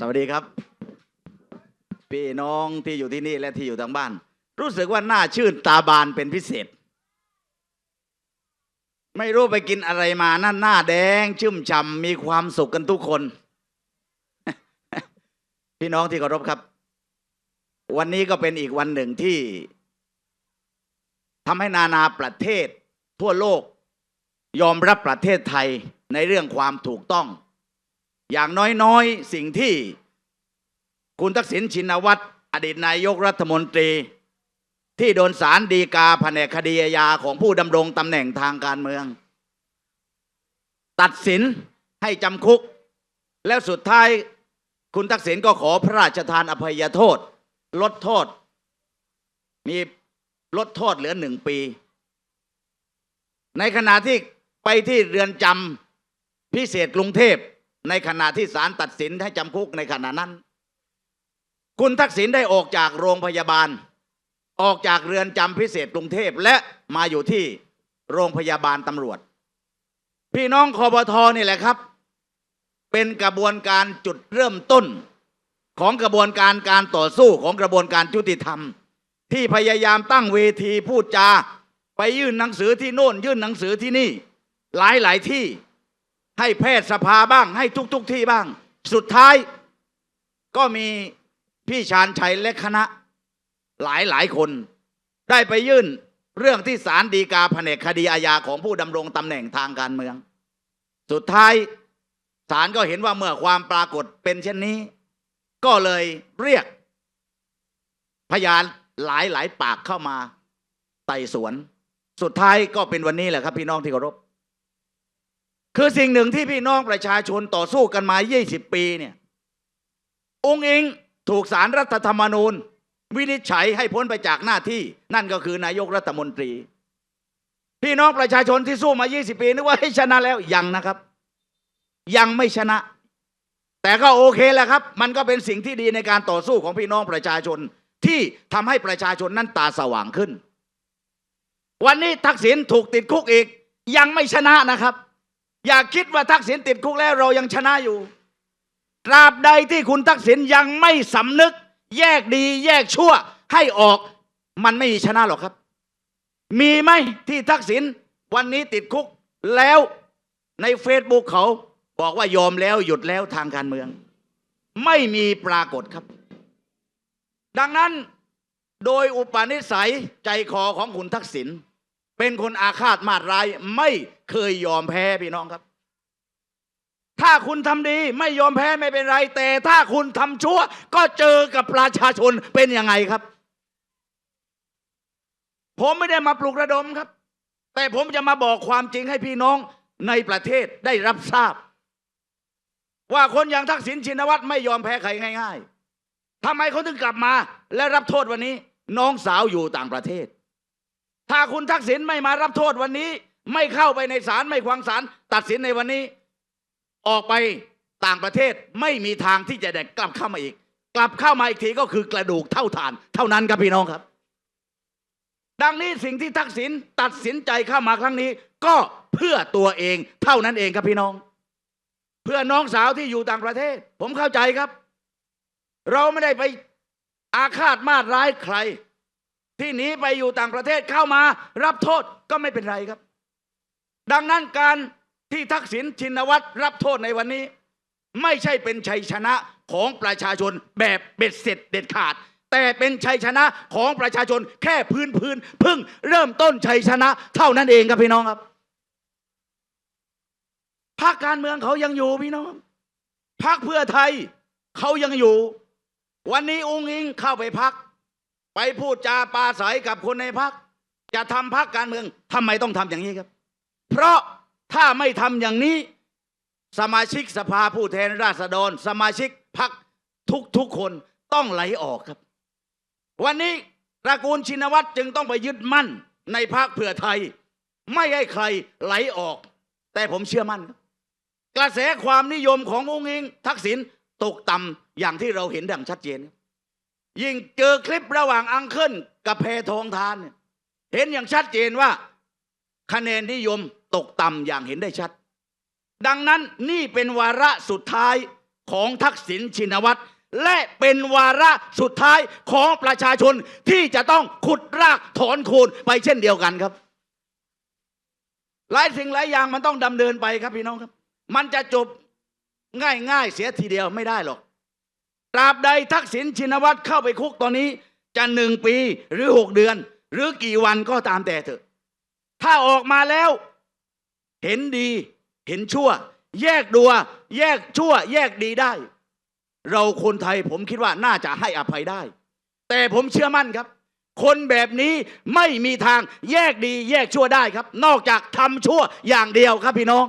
สวัสดีครับ พี่น้องที่อยู่ที่นี่และที่อยู่ทางบ้าน รู้สึกว่าหน้าชื่นตาบานเป็นพิเศษ ไม่รู้ไปกินอะไรมานั่นหน้าแดงชุ่มฉ่ำมีความสุขกันทุกคน พี่น้องที่เคารพครับ วันนี้ก็เป็นอีกวันหนึ่งที่ทำให้นานาประเทศทั่วโลก ยอมรับประเทศไทยในเรื่องความถูกต้อง อย่างน้อยๆ สิ่งที่คุณทักษิณชินวัตรอดีตนายกรัฐมนตรี ที่โดนสารดีกาแผนกคดีอาญาของผู้ดำรงตำแหน่งทางการเมือง ตัดสินให้จำคุก แล้วสุดท้ายคุณทักษิณก็ขอพระราชทานอภัยโทษ ลดโทษ มีลดโทษเหลือหนึ่งปี ในขณะที่ไปที่เรือนจำพิเศษกรุงเทพ ในขณะที่ศาลตัดสินให้จำคุกในขณะนั้น คุณทักษิณได้ออกจากโรงพยาบาล ออกจากเรือนจำพิเศษกรุงเทพและมาอยู่ที่โรงพยาบาลตำรวจ พี่น้องคอปทนี่แหละครับ เป็นกระบวนการจุดเริ่มต้น ของกระบวนการการต่อสู้ของกระบวนการยุติธรรม ที่พยายามตั้งเวทีพูดจา ไปยื่นหนังสือที่โน่นยื่นหนังสือที่นี่ หลายหลายที่ ให้แพทยสภาบ้าง ให้ทุก ๆทที่บ้าง สุดท้ายก็มีพี่ชาญชัยและคณะหลายหลายคน ได้ไปยื่นเรื่องที่ศาลฎีกาแผนกคดีอาญาของผู้ดำรงตำแหน่งทางการเมือง สุดท้ายศาลก็เห็นว่าเมื่อความปรากฏเป็นเช่นนี้ ก็เลยเรียก พยานหลายหลายปากเข้ามาไต่สวน สุดท้ายก็เป็นวันนี้แหละครับพี่น้องที่เคารพ คือสิ่งหนึ่งที่พี่น้องประชาชนต่อสู้กันมา 20 ปีเนี่ย องค์เองถูกสารรัฐธรรมนูญ วินิจฉัยให้พ้นไปจากหน้าที่ นั่นก็คือนายกรัฐมนตรี พี่น้องประชาชนที่สู้มา 20 ปีนึกว่าให้ชนะแล้วยังนะครับ ยังไม่ชนะ แต่ก็โอเคแหละครับ มันก็เป็นสิ่งที่ดีในการต่อสู้ของพี่น้องประชาชนที่ทำให้ประชาชนนั้นตาสว่างขึ้น วันนี้ทักษิณถูกติดคุกอีก ยังไม่ชนะนะครับ อย่าคิดว่าทักษิณติดคุกแล้วเรายังชนะอยู่ ตราบใดที่คุณทักษิณยังไม่สำนึก แยกดีแยกชั่ว ให้ออกมันไม่มีชนะหรอกครับ มีไหมที่ทักษิณวันนี้ติดคุกแล้วในเฟซบุ๊กเขาบอกว่ายอมแล้วหยุดแล้วทางการเมือง ไม่มีปรากฏครับ ดังนั้นโดยอุปนิสัยใจคอของคุณทักษิณ เป็นคนอาฆาตมาดร้ายไม่เคยยอมแพ้พี่น้องครับ ถ้าคุณทำดีไม่ยอมแพ้ไม่เป็นไร แต่ถ้าคุณทำชั่ว ก็เจอกับประชาชนเป็นยังไงครับ ผมไม่ได้มาปลุกระดมครับ แต่ผมจะมาบอกความจริงให้พี่น้องในประเทศได้รับทราบ ว่าคนอย่างทักษิณชินวัตรไม่ยอมแพ้ใครง่าย ๆทำไมเขาถึงกลับมา และรับโทษวันนี้ น้องสาวอยู่ต่างประเทศ ถ้าคุณทักษิณไม่มารับโทษวันนี้ ไม่เข้าไปในศาลไม่ควางศาลตัดสินในวันนี้ ออกไปต่างประเทศไม่มีทางที่จะได้กลับเข้ามาอีก กลับเข้ามาอีกทีก็คือกระดูกเท่าฐาน เท่านั้นครับพี่น้องครับ ดังนี้สิ่งที่ทักษิณตัดสินใจเข้ามาครั้งนี้ ก็เพื่อตัวเองเท่านั้นเองครับพี่น้อง เพื่อน้องสาวที่อยู่ต่างประเทศ ผมเข้าใจครับ เราไม่ได้ไปอาฆาตมาดร้ายใคร ที่หนีไปอยู่ต่างประเทศเข้ามารับโทษก็ไม่เป็นไรครับ ดังนั้นการที่ทักษิณชินวัตรรับโทษในวันนี้ ไม่ใช่เป็นชัยชนะของประชาชนแบบเบ็ดเสร็จเด็ดขาด แต่เป็นชัยชนะของประชาชนแค่พื้นพื้นพึ่งเริ่มต้นชัยชนะเท่านั้นเองครับพี่น้องครับพรรคการเมืองเขายังอยู่พี่น้องพรรคเพื่อไทยเขายังอยู่ วันนี้อุ้งอิงเข้าไปพัก ไปพูดจาปาศัยกับคนในพักจะทำพักการเมืองทำไมต้องทำอย่างนี้ครับ เพราะถ้าไม่ทำอย่างนี้ สมาชิกสภาผู้แทนราษฎร สมาชิกพักทุกทุกคนต้องไหลออกครับ วันนี้ตระกูลชินวัตรจึงต้องไปยึดมั่นในพักเพื่อไทย ไม่ให้ใครไหลออก แต่ผมเชื่อมั่นครับกระแสความนิยมขององค์เอิงทักษิณตกต่ำอย่างที่เราเห็นดังชัดเจนครับ ยิ่งเจอคลิประหว่างอังเคิลกับแพทองทานเนี่ยเห็นอย่างชัดเจนว่า คะแนนนิยมตกต่ำอย่างเห็นได้ชัด ดังนั้นนี่เป็นวาระสุดท้ายของทักษิณชินวัตรและเป็นวาระสุดท้ายของประชาชนที่จะต้องขุดรากถอนโคนไปเช่นเดียวกันครับ หลายสิ่งหลายอย่างมันต้องดำเนินไปครับพี่น้องครับ มันจะจบง่ายๆเสียทีเดียวไม่ได้หรอก ตราบใดทักษิณชินวัตรเข้าไปคุกตอนนี้ จะหนึ่งปีหรือหกเดือน หรือกี่วันก็ตามแต่เถอะ ถ้าออกมาแล้ว เห็นดีเห็นชั่ว แยกดัว แยกชั่ว แยกดีได้ เราคนไทยผมคิดว่าน่าจะให้อภัยได้ แต่ผมเชื่อมั่นครับ คนแบบนี้ไม่มีทางแยกดี แยกชั่วได้ครับ นอกจากทำชั่วอย่างเดียวครับพี่น้อง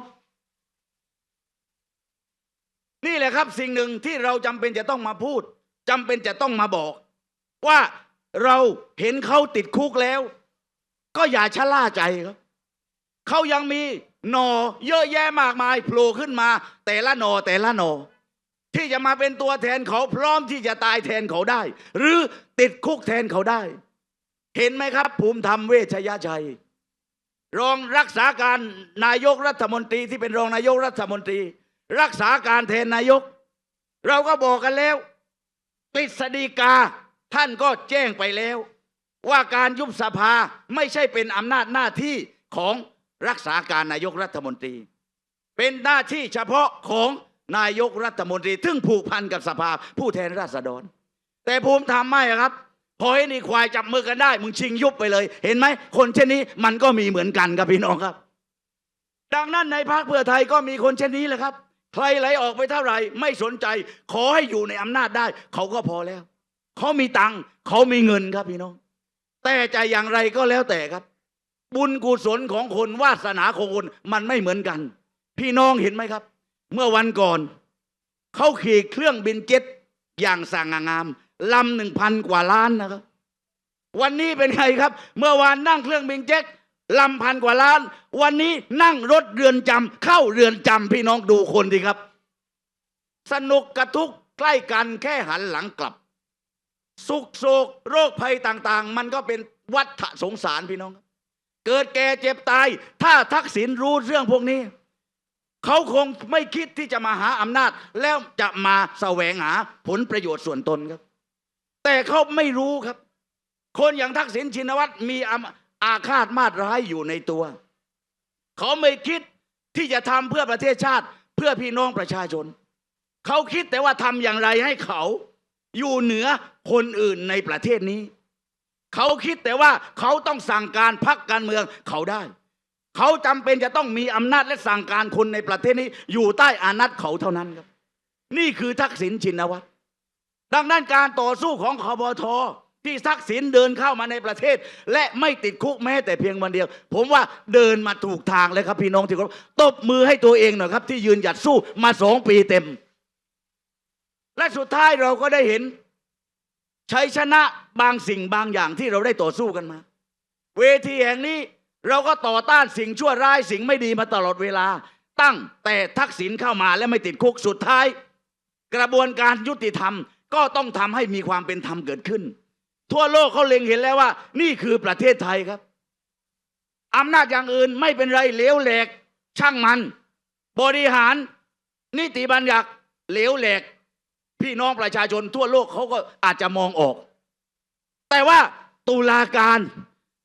นี่แหละครับสิ่งหนึ่งที่เราจำเป็นจะต้องมาพูดจำเป็นจะต้องมาบอก ว่าเราเห็นเขาติดคุกแล้ว ก็อย่าชะล่าใจครับเขายังมีหนอเยอะแยะมากมายโผล่ขึ้นมา แต่ละหนอแต่ละหนอที่จะมาเป็นตัวแทนเขาพร้อมที่จะตายแทนเขาได้ หรือติดคุกแทนเขาได้ เห็นไหมครับ ภูมิธรรมเวชยชัย รองรักษาการนายกรัฐมนตรีที่เป็นรองนายกรัฐมนตรี รักษาการแทนนายก เราก็บอกกันแล้วกฤษฎีกาท่านก็แจ้งไปแล้ว ว่าการยุบสภาไม่ใช่เป็นอำนาจหน้าที่ของรักษาการนายกรัฐมนตรี เป็นหน้าที่เฉพาะของนายกรัฐมนตรี ซึ่งผูกพันกับสภาผู้แทนราษฎร แต่ภูมิธรรมไม่ครับพอให้นี่ควายจับมือกันได้ มึงชิงยุบไปเลย เห็นไหมคนเช่นนี้มันก็มีเหมือนกันครับพี่น้องครับ ดังนั้นในพรรคเพื่อไทยก็มีคนเช่นนี้แหละครับ ใครไหลออกไปเท่าไหร่ไม่สนใจ ขอให้อยู่ในอำนาจได้ เขาก็พอแล้ว เขามีตังค์เขามีเงินครับพี่น้อง แต่จะอย่างไรก็แล้วแต่ครับ บุญกุศลของคนวาสนาของคนมันไม่เหมือนกัน พี่น้องเห็นไหมครับ เมื่อวันก่อนเขาขี่เครื่องบินเจ็ตอย่างสง่างามลำหนึ่งพันกว่าล้านนะครับ วันนี้เป็นไงครับ เมื่อวานนั่งเครื่องบินเจ็ต ลำพันกว่าล้าน วันนี้นั่งรถเรือนจำเข้าเรือนจำพี่น้องดูคนดีครับ สนุกกระทุกใกล้กันแค่หันหลังกลับ สุขโศกโรคภัยต่างๆ มันก็เป็นวัฏสงสารพี่น้อง เกิดแก่เจ็บตาย ถ้าทักษิณรู้เรื่องพวกนี้ เขาคงไม่คิดที่จะมาหาอำนาจ แล้วจะมาแสวงหาผลประโยชน์ส่วนตนครับ แต่เขาไม่รู้ครับ คนอย่างทักษิณชินวัตรมี อาฆาตมาตร้ายอยู่ในตัว เขาไม่คิดที่จะทำเพื่อประเทศชาติเพื่อพี่น้องประชาชน เขาคิดแต่ว่าทำอย่างไรให้เขาอยู่เหนือคนอื่นในประเทศนี้ เขาคิดแต่ว่าเขาต้องสั่งการพักการเมืองเขาได้ เขาจำเป็นจะต้องมีอำนาจและสั่งการคนในประเทศนี้ อยู่ใต้อานัตเขาเท่านั้นครับ นี่คือทักษิณชินวัตรดังนั้นการต่อสู้ของคบท ที่ทักษิณเดินเข้ามาในประเทศ และไม่ติดคุกแม้แต่เพียงวันเดียว ผมว่าเดินมาถูกทางเลยครับพี่น้องที่เคารพตบมือให้ตัวเองหน่อยครับ ที่ยืนหยัดสู้มาสองปีเต็ม และสุดท้ายเราก็ได้เห็นชัยชนะบางสิ่งบางอย่างที่เราได้ต่อสู้กันมา เวทีแห่งนี้เราก็ต่อต้านสิ่งชั่วร้ายสิ่งไม่ดีมาตลอดเวลา ตั้งแต่ทักษิณเข้ามาและไม่ติดคุกสุดท้าย กระบวนการยุติธรรมก็ต้องทำให้มีความเป็นธรรมเกิดขึ้น ทั่วโลกเขาเล็งเห็นแล้วว่า นี่คือประเทศไทยครับอำนาจอย่างอื่นไม่เป็นไรเหลวแหลก ช่างมัน บริหาร นิติบัญญัติเหลวแหลก พี่น้องประชาชนทั่วโลกเขาก็อาจจะมองออก แต่ว่าตุลาการ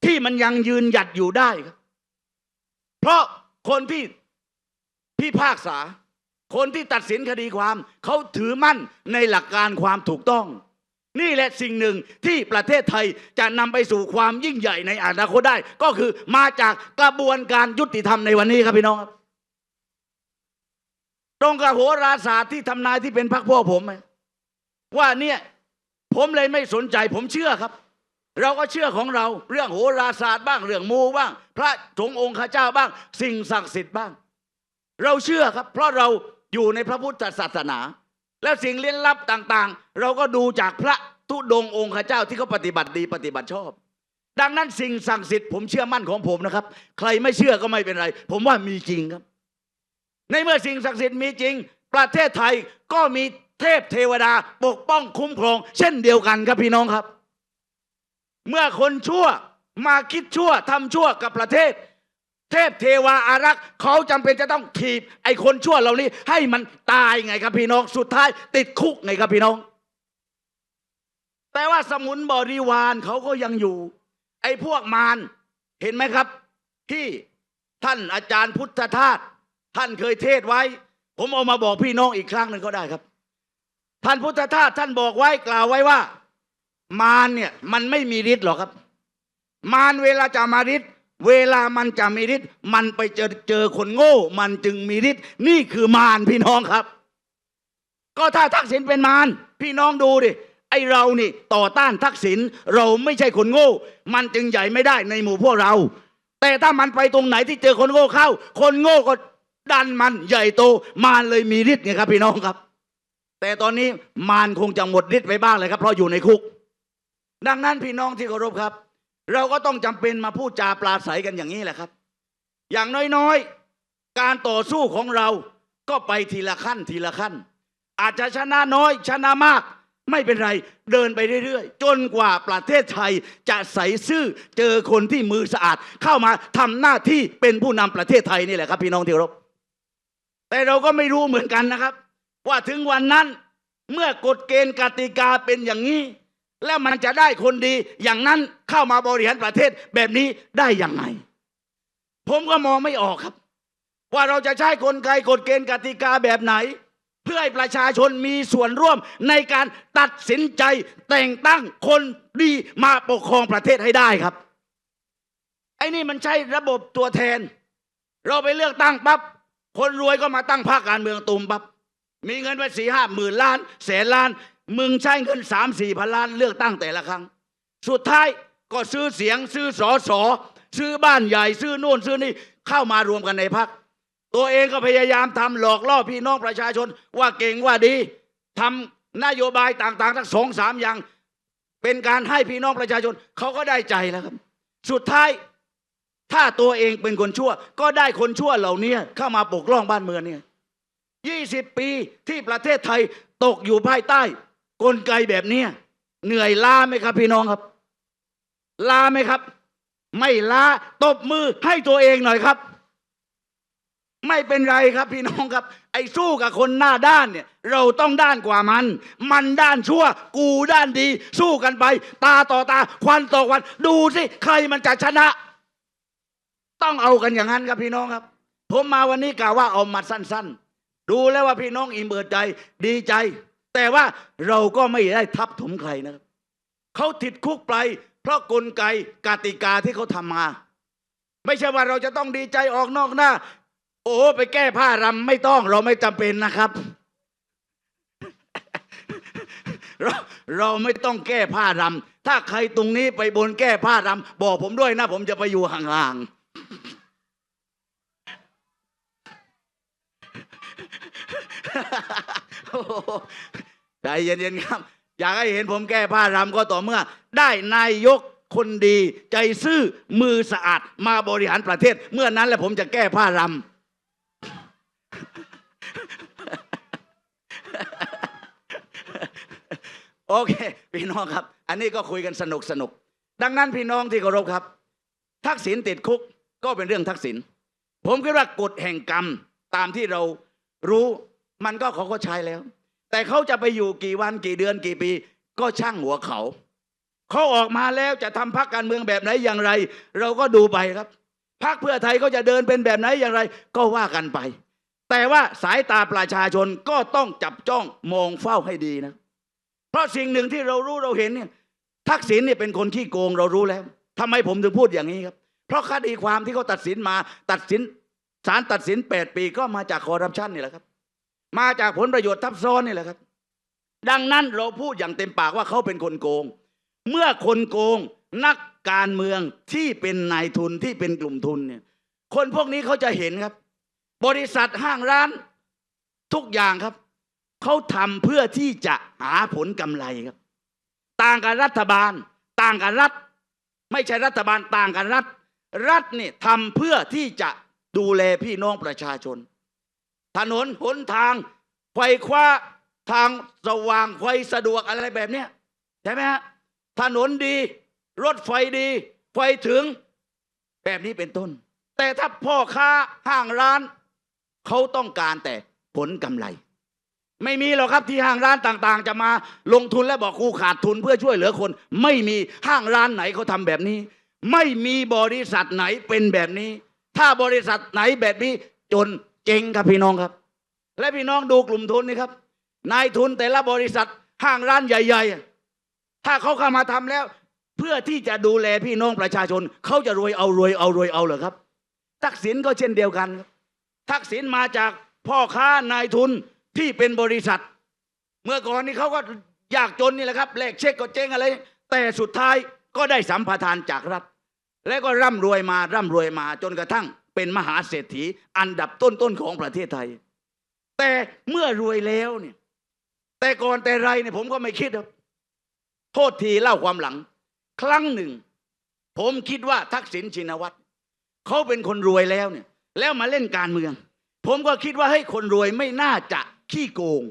ที่มันยังยืนหยัดอยู่ได้ครับ เพราะคนที่พิพากษา คนที่ตัดสินคดีความ เขาถือมั่นในหลักการความถูกต้อง นี่แหละสิ่งหนึ่งที่ประเทศไทยจะนำไปสู่ความยิ่งใหญ่ในอนาคตได้ ก็คือมาจากกระบวนการยุติธรรมในวันนี้ครับพี่น้องครับตรงกับโหราศาสตร์ที่ทำนายที่เป็นพรรคพ่อผมไหมว่าเนี่ยผมเลยไม่สนใจผมเชื่อครับ เราก็เชื่อของเราเรื่องโหราศาสตร์บ้างเรื่องมูบ้าง พระสงฆ์องค์ข้าเจ้าบ้าง สิ่งศักดิ์สิทธิ์บ้าง เราเชื่อครับ เพราะเราอยู่ในพระพุทธศาสนา และสิ่งเลี้ยนลับต่างๆ เราก็ดูจากพระทุดงองค์ข้าเจ้าที่เขาปฏิบัติดีปฏิบัติชอบ ดังนั้นสิ่งศักดิ์สิทธิ์ผมเชื่อมั่นของผมนะครับ ใครไม่เชื่อก็ไม่เป็นไร ผมว่ามีจริงครับ ในเมื่อสิ่งศักดิ์สิทธิ์มีจริง ประเทศไทยก็มีเทพเทวดาปกป้องคุ้มครอง เช่นเดียวกันครับพี่น้องครับ เมื่อคนชั่วมาคิดชั่วทำชั่วกับประเทศ เทพเทวาอารักษ์เขาจำเป็นจะต้องถีบไอ้คนชั่วเหล่านี้ ให้มันตายไงครับพี่น้อง สุดท้ายติดคุกไงครับพี่น้อง แต่ว่าสมุนบริวารเขาก็ยังอยู่ ไอ้พวกมารเห็นไหมครับ ที่ท่านอาจารย์พุทธทาสท่านเคยเทศไว้ ผมเอามาบอกพี่น้องอีกครั้งหนึ่งก็ได้ครับ ท่านพุทธทาสท่านบอกไว้กล่าวไว้ว่า มารเนี่ยมันไม่มีฤทธิ์หรอกครับ มารเวลาจะมาฤทธิ์ เวลามันจะมีฤทธิ์มันไปเจอเจอคนโง่ มันจึงมีฤทธิ์นี่คือมารพี่น้องครับ ก็ถ้าทักษิณเป็นมารพี่น้องดูดิไอเรานี่ต่อต้านทักษิณเราไม่ใช่คนโง่ มันจึงใหญ่ไม่ได้ในหมู่พวกเรา แต่ถ้ามันไปตรงไหนที่เจอคนโง่เข้า คนโง่ก็ดันมันใหญ่โตมารเลยมีฤทธิ์ไงครับ พี่น้องครับ แต่ตอนนี้มารคงจะหมดฤทธิ์ไปบ้างเลยครับเพราะอยู่ในคุก ดังนั้นพี่น้องที่เคารพครับ เราก็ต้องจำเป็นมาพูดจาปราศัยกันอย่างนี้แหละครับ อย่างน้อยๆ การต่อสู้ของเราก็ไปทีละขั้นทีละขั้น อาจจะชนะน้อยชนะมาก ไม่เป็นไรเดินไปเรื่อยๆ จนกว่าประเทศไทยจะใสซื่อเจอคนที่มือสะอาด เข้ามาทำหน้าที่เป็นผู้นำประเทศไทยนี่แหละครับ พี่น้องที่รพแต่เราก็ไม่รู้เหมือนกันนะครับ ว่าถึงวันนั้นเมื่อกฎเกณฑ์กติกาเป็นอย่างนี้ แล้วมันจะได้คนดีอย่างนั้นเข้ามาบริหารประเทศแบบนี้ได้ยังไง ผมก็มองไม่ออกครับ ว่าเราจะใช้กลไกกฎเกณฑ์กติกาแบบไหน เพื่อให้ประชาชนมีส่วนร่วมในการตัดสินใจแต่งตั้งคนดีมาปกครองประเทศให้ได้ครับไอ้นี่มันใช่ระบบตัวแทน เราไปเลือกตั้งปั๊บคนรวยก็มาตั้งพรรคการเมืองตุมปั๊บมีเงินไปสี่ห้าหมื่นล้านแสนล้าน มึงใช้เงินสามสี่พันล้านเลือกตั้งแต่ละครั้ง สุดท้ายก็ซื้อเสียงซื้อสอสอซื้อบ้านใหญ่ซื้อโน่นซื้อนี่เข้ามารวมกันในพรรคตัวเองก็พยายามทำหลอกล่อพี่น้องประชาชน ว่าเก่งว่าดีทำนโยบายต่างๆทั้งสองสามอย่าง เป็นการให้พี่น้องประชาชนเขาก็ได้ใจแล้วครับ สุดท้ายถ้าตัวเองเป็นคนชั่ว ก็ได้คนชั่วเหล่านี้เข้ามาปกป้องบ้านเมืองเนี่ยยี่สิบปีที่ประเทศไทยตกอยู่ภายใต้ กลไกแบบเนี้ยเหนื่อยล้าไหมครับพี่น้องครับล้าไหมครับ ไม่ล้าตบมือให้ตัวเองหน่อยครับ ไม่เป็นไรครับพี่น้องครับ ไอ้สู้กับคนหน้าด้านเนี่ย เราต้องด้านกว่ามัน มันด้านชั่ว กูด้านดี สู้กันไป ตาต่อตา ควันต่อควัน ดูสิใครมันจะชนะ ต้องเอากันอย่างนั้นครับพี่น้องครับ ผมมาวันนี้กล่าวว่าเอามาสั้น ๆ ดูแล้วว่าพี่น้องอิ่มเอิบใจดีใจ แต่ว่าเราก็ไม่ได้ทับถมใครนะครับเขาติดคุกไป เพราะกลไกกติกาที่เขาทำมา ไม่ใช่ว่าเราจะต้องดีใจออกนอกหน้า โอ้ไปแก้ผ้ารำไม่ต้อง เราไม่จำเป็นนะครับ เราเราไม่ต้องแก้ผ้ารำถ้าใครตรงนี้ไปบนแก้ผ้ารำบอกผมด้วยนะ ผมจะไปอยู่ห่างๆ ใจเย็นๆครับ อยากให้เห็นผมแก้ผ้ารำก็ต่อเมื่อ ได้นายกคนดี ใจซื่อมือสะอาดมาบริหารประเทศ เมื่อนั้นแหละผมจะแก้ผ้ารำโอเค พี่น้องครับ อันนี้ก็คุยกันสนุกสนุก ดังนั้นพี่น้องที่เคารพครับ ทักษิณติดคุกก็เป็นเรื่องทักษิณผมคิดว่ากฎแห่งกรรมตามที่เรารู้มันก็เขาก็ใช้แล้ว แต่เขาจะไปอยู่กี่วันกี่เดือนกี่ปี ก็ช่างหัวเขา เขาออกมาแล้วจะทำพรรคการเมืองแบบไหนอย่างไร เราก็ดูไปครับพรรคเพื่อไทยก็จะเดินเป็นแบบไหนอย่างไร ก็ว่ากันไป แต่ว่าสายตาประชาชนก็ต้องจับจ้องมองเฝ้าให้ดีนะ เพราะสิ่งหนึ่งที่เรารู้เราเห็นเนี่ยทักษิณเนี่ยเป็นคนขี้โกงเรารู้แล้วทำไมผมถึงพูดอย่างนี้ครับ เพราะคดีความที่เขาตัดสินมาตัดสินศาลตัดสิน 8 ปีก็มาจากคอร์รัปชันนี่แหละครับ มาจากผลประโยชน์ทับซ้อนนี่แหละครับ ดังนั้นเราพูดอย่างเต็มปากว่าเขาเป็นคนโกง เมื่อคนโกงนักการเมืองที่เป็นนายทุนที่เป็นกลุ่มทุนเนี่ย คนพวกนี้เขาจะเห็นครับ บริษัทห้างร้านทุกอย่างครับเขาทำเพื่อที่จะหาผลกำไรครับ ต่างกับรัฐบาล ต่างกับรัฐ ไม่ใช่รัฐบาลต่างกับรัฐ รัฐเนี่ยทำเพื่อที่จะดูแลพี่น้องประชาชน ถนนหนทางไฟคว้าทางสว่างไฟสะดวกอะไรแบบเนี้ยใช่ไหมฮะถนนดี รถไฟดี ไฟถึง แบบนี้เป็นต้น แต่ถ้าพ่อค้าห้างร้าน เขาต้องการแต่ผลกำไร ไม่มีหรอกครับที่ห้างร้านต่างๆ จะมาลงทุนและบอกกูขาดทุนเพื่อช่วยเหลือคน ไม่มีห้างร้านไหนเขาทำแบบนี้ ไม่มีบริษัทไหนเป็นแบบนี้ ถ้าบริษัทไหนแบบนี้จน เจงครับพี่น้องครับ และพี่น้องดูกลุ่มทุนนี่ครับ นายทุนแต่ละบริษัทห้างร้านใหญ่ ๆ ถ้าเขาเข้ามาทำแล้ว เพื่อที่จะดูแลพี่น้องประชาชน เขาจะรวยเอารวยเอารวยเอาเหรอครับ ทักษิณก็เช่นเดียวกัน ทักษิณมาจากพ่อค้านายทุนที่เป็นบริษัท เมื่อก่อนนี้เขาก็ยากจนนี่แหละครับแลกเช็คก็เจ๊งอะไร แต่สุดท้ายก็ได้สัมปทานจากรัฐ และก็ร่ำรวยมาร่ำรวยมาจนกระทั่ง เป็นมหาเศรษฐีอันดับต้นๆของประเทศไทย แต่เมื่อรวยแล้วเนี่ยแต่ก่อนแต่ไรเนี่ยผมก็ไม่คิดครับโทษทีเล่าความหลัง ครั้งหนึ่ง ผมคิดว่าทักษิณชินวัตรเขาเป็นคนรวยแล้วเนี่ย แล้วมาเล่นการเมือง ผมก็คิดว่าให้คนรวยไม่น่าจะขี้โกง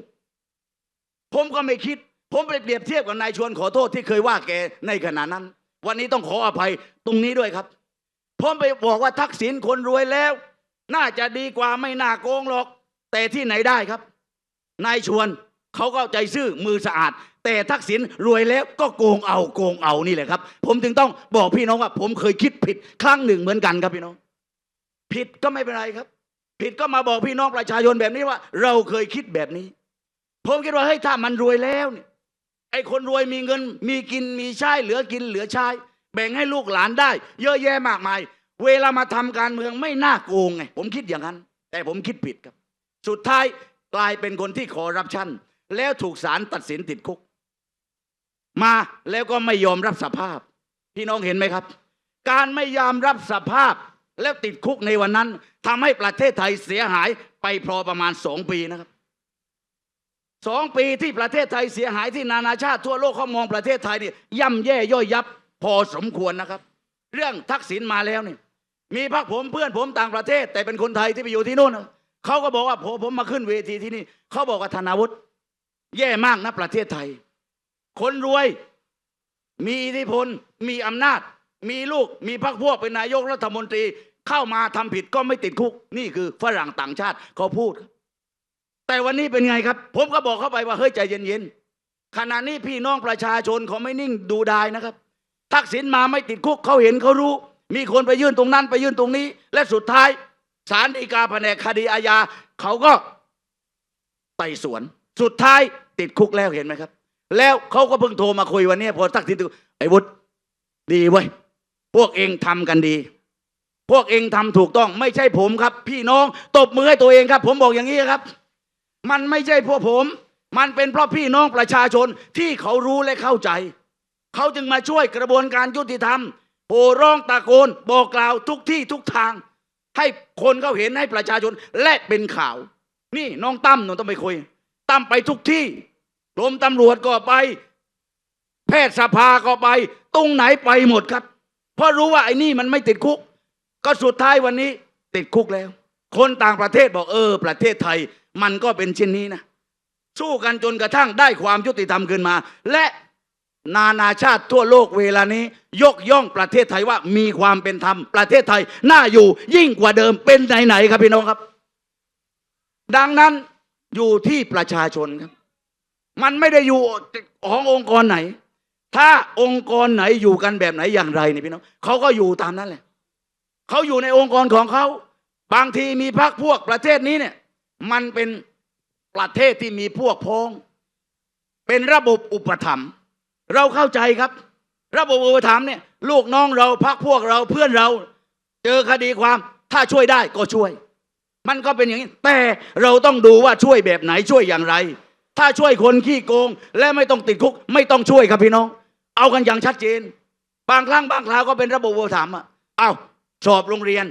ผมก็ไม่คิด ผมไปเปรียบเทียบกับนายชวนขอโทษที่เคยว่าแกในขณะนั้น วันนี้ต้องขออภัยตรงนี้ด้วยครับ ผมไปบอกว่าทักษิณคนรวยแล้ว น่าจะดีกว่าไม่น่าโกงหรอก แต่ที่ไหนได้ครับ นายชวนเขาก็ใจซื่อมือสะอาด แต่ทักษิณรวยแล้วก็โกงเอาโกงเอานี่แหละครับ ผมจึงต้องบอกพี่น้องว่า ผมเคยคิดผิดครั้งหนึ่งเหมือนกันครับพี่น้อง ผิดก็ไม่เป็นไรครับ ผิดก็มาบอกพี่น้องประชาชนแบบนี้ว่า เราเคยคิดแบบนี้ ผมคิดว่าเฮ้ยถ้ามันรวยแล้วเนี่ยไอ้คนรวยมีเงินมีกินมีใช้เหลือกินเหลือใช้ แบ่งให้ลูกหลานได้ เยอะแยะมากมาย เวลามาทำการเมืองไม่น่าโกงไง ผมคิดอย่างนั้น แต่ผมคิดผิดครับ สุดท้ายกลายเป็นคนที่ขอรับชันแล้วถูกศาลตัดสินติดคุก มาแล้วก็ไม่ยอมรับสภาพ พี่น้องเห็นไหมครับ การไม่ยอมรับสภาพแล้วติดคุกในวันนั้นทำให้ประเทศไทยเสียหายไปพอประมาณสองปีนะครับสองปีที่ประเทศไทยเสียหายที่นานาชาติทั่วโลกเขามองประเทศไทยนี่ย่ำแย่ย่อยยับ พอสมควรนะครับ เรื่องทักษิณมาแล้วนี่มีพักผมเพื่อนผมต่างประเทศ แต่เป็นคนไทยที่ไปอยู่ที่นู่นเขาก็บอกว่าผมผมมาขึ้นเวทีที่นี่เขาบอกว่าธนาวุฒิแย่มากนะประเทศไทย คนรวยมีอิทธิพลมีอำนาจ มีลูกมีพรรคพวกเป็นนายกรัฐมนตรีเข้ามาทำผิดก็ไม่ติดคุก นี่คือฝรั่งต่างชาติเขาพูด แต่วันนี้เป็นไงครับ ผมก็บอกเข้าไปว่าเฮ้ยใจเย็นๆขณะนี้พี่น้องประชาชนเขาไม่นิ่งดูดายนะครับ ทักษิณมาไม่ติดคุกเขาเห็นเขารู้ มีคนไปยื่นตรงนั้นไปยื่นตรงนี้ และสุดท้ายศาลฎีกาแผนกคดีอาญาเขาก็ไต่สวน สุดท้ายติดคุกแล้วเห็นไหมครับ แล้วเขาก็เพิ่งโทรมาคุยวันนี้พอทักษิณไอ้วุฒิดีเว้ยพวกเองทำกันดี พวกเองทำถูกต้องไม่ใช่ผมครับ พี่น้องตบมือให้ตัวเองครับ ผมบอกอย่างนี้ครับ มันไม่ใช่พวกผม มันเป็นเพราะพี่น้องประชาชนที่เขารู้และเข้าใจ เขาจึงมาช่วยกระบวนการยุติธรรมโห่ร้องตะโกนบอกกล่าวทุกที่ทุกทาง ให้คนเขาเห็นให้ประชาชนและเป็นข่าว นี่น้องตั้มหนูต้องไปคุยตั้มไปทุกที่กรมตำรวจก็ไป แพทยสภาก็ไป ตรงไหนไปหมดครับ เพราะรู้ว่าไอ้นี่มันไม่ติดคุก ก็สุดท้ายวันนี้ติดคุกแล้ว คนต่างประเทศบอกเออ ประเทศไทย มันก็เป็นเช่นนี้นะสู้กันจนกระทั่งได้ความยุติธรรมขึ้นมา และ นานาชาติทั่วโลกเวลานี้ ยกย่องประเทศไทยว่ามีความเป็นธรรมประเทศไทยน่าอยู่ยิ่งกว่าเดิมเป็นไหนๆครับพี่น้องครับ ดังนั้นอยู่ที่ประชาชนครับ มันไม่ได้อยู่ขององค์กรไหน ถ้าองค์กรไหนอยู่กันแบบไหนอย่างไรเนี่ยพี่น้องเขาก็อยู่ตามนั้นแหละเขาอยู่ในองค์กรของเขาบางทีมีพรรคพวกประเทศนี้เนี่ย มันเป็นประเทศที่มีพวกพ้องเป็นระบบอุปถัมภ์ เราเข้าใจครับ ระบบอุปถัมภ์เนี่ยลูกน้องเราพักพวกเราเพื่อนเรา เจอคดีความถ้าช่วยได้ก็ช่วย มันก็เป็นอย่างนี้ แต่เราต้องดูว่าช่วยแบบไหนช่วยอย่างไร ถ้าช่วยคนขี้โกง และไม่ต้องติดคุก ไม่ต้องช่วยครับพี่น้อง เอากันอย่างชัดเจน บางครั้งบางคราวก็เป็นระบบอุปถัมภ์อะเอาสอบโรงเรียน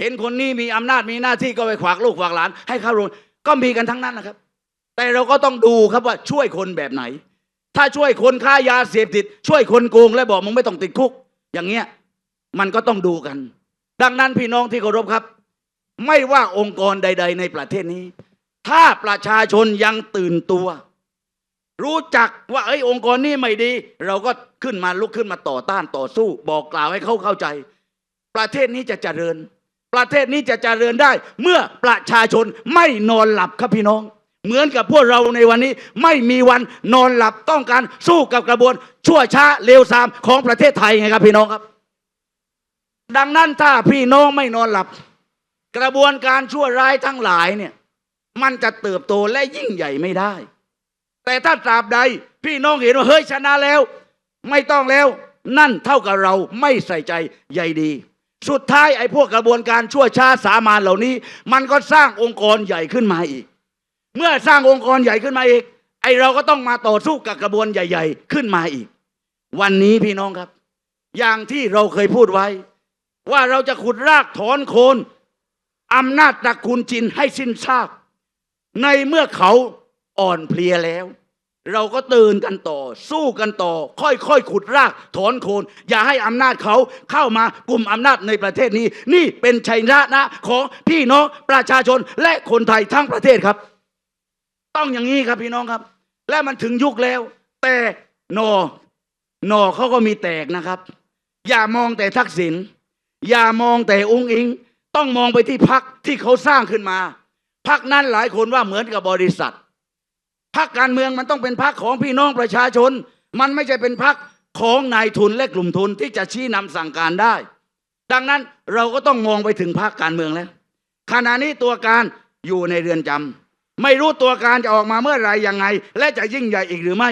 เห็นคนนี้มีอำนาจมีหน้าที่ก็ไปขวากลูกขวากหลาน ให้เข้าโรงก็มีกันทั้งนั้นนะครับ แต่เราก็ต้องดูครับว่าช่วยคนแบบไหน ถ้าช่วยคนค้ายาเสพติด ช่วยคนโกงและบอกมึงไม่ต้องติดคุก อย่างเงี้ยมันก็ต้องดูกัน ดังนั้นพี่น้องที่เคารพครับ ไม่ว่าองค์กรใด ๆ ในประเทศนี้ ถ้าประชาชนยังตื่นตัว รู้จักว่าเอ้ยองค์กรนี้ไม่ดี เราก็ขึ้นมาลุกขึ้นมาต่อต้านต่อสู้ บอกกล่าวให้เขาเข้าใจ ประเทศนี้จะเจริญ ประเทศนี้จะเจริญได้ เมื่อประชาชนไม่นอนหลับครับพี่น้อง เหมือนกับพวกเราในวันนี้ไม่มีวันนอนหลับต้องการสู้กับกระบวนชั่วช้าเลวทรามของประเทศไทยไงครับพี่น้องครับ ดังนั้นถ้าพี่น้องไม่นอนหลับ กระบวนการชั่วร้ายทั้งหลายเนี่ย มันจะเติบโตและยิ่งใหญ่ไม่ได้ แต่ถ้าตราบใดพี่น้องเห็นว่าเฮ้ยชนะแล้ว ไม่ต้องแล้ว นั่นเท่ากับเราไม่ใส่ใจใยดีสุดท้ายไอ้พวกกระบวนการชั่วช้าสามานเหล่านี้ มันก็สร้างองค์กรใหญ่ขึ้นมาอีก เมื่อสร้างองค์กรใหญ่ขึ้นมาอีก ไอเราก็ต้องมาต่อสู้กับกระบวนใหญ่ ๆ ขึ้นมาอีก วันนี้พี่น้องครับ อย่างที่เราเคยพูดไว้ ว่าเราจะขุดรากถอนโคนอำนาจตระกูลจินให้สิ้นซาก ในเมื่อเขาอ่อนเพลียแล้ว เราก็ตื่นกันต่อ สู้กันต่อ ค่อยๆขุดรากถอนโคน อย่าให้อำนาจเขาเข้ามากลุ่มอำนาจในประเทศนี้ นี่เป็นชัยชนะของพี่น้องประชาชนและคนไทยทั้งประเทศครับ ต้องอย่างนี้ครับพี่น้องครับ และมันถึงยุคแล้ว แต่นอนอเขาก็มีแตกนะครับ อย่ามองแต่ทักษิณอย่ามองแต่องค์อิง ต้องมองไปที่พักที่เขาสร้างขึ้นมาพักนั้นหลายคนว่าเหมือนกับบริษัทพักการเมืองมันต้องเป็นพักของพี่น้องประชาชน มันไม่ใช่เป็นพักของนายทุนและกลุ่มทุนที่จะชี้นำสั่งการได้ ดังนั้นเราก็ต้องมองไปถึงพักการเมืองแล้วขณะนี้ตัวการอยู่ในเรือนจำ ไม่รู้ตัวการจะออกมาเมื่อไรยังไง และจะยิ่งใหญ่อีกหรือไม่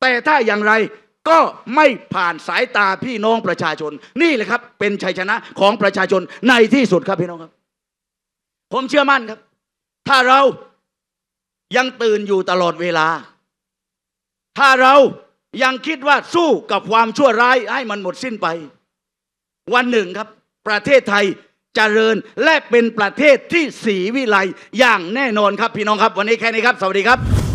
แต่ถ้าอย่างไรก็ไม่ผ่านสายตาพี่น้องประชาชน นี่แหละครับ เป็นชัยชนะของประชาชนในที่สุดครับพี่น้องครับ ผมเชื่อมั่นครับ ถ้าเรายังตื่นอยู่ตลอดเวลา ถ้าเรายังคิดว่าสู้กับความชั่วร้ายให้มันหมดสิ้นไป วันหนึ่งครับ ประเทศไทย เจริญและเป็นประเทศที่สีวิไลอย่างแน่นอนครับพี่น้องครับ วันนี้แค่นี้ครับ สวัสดีครับ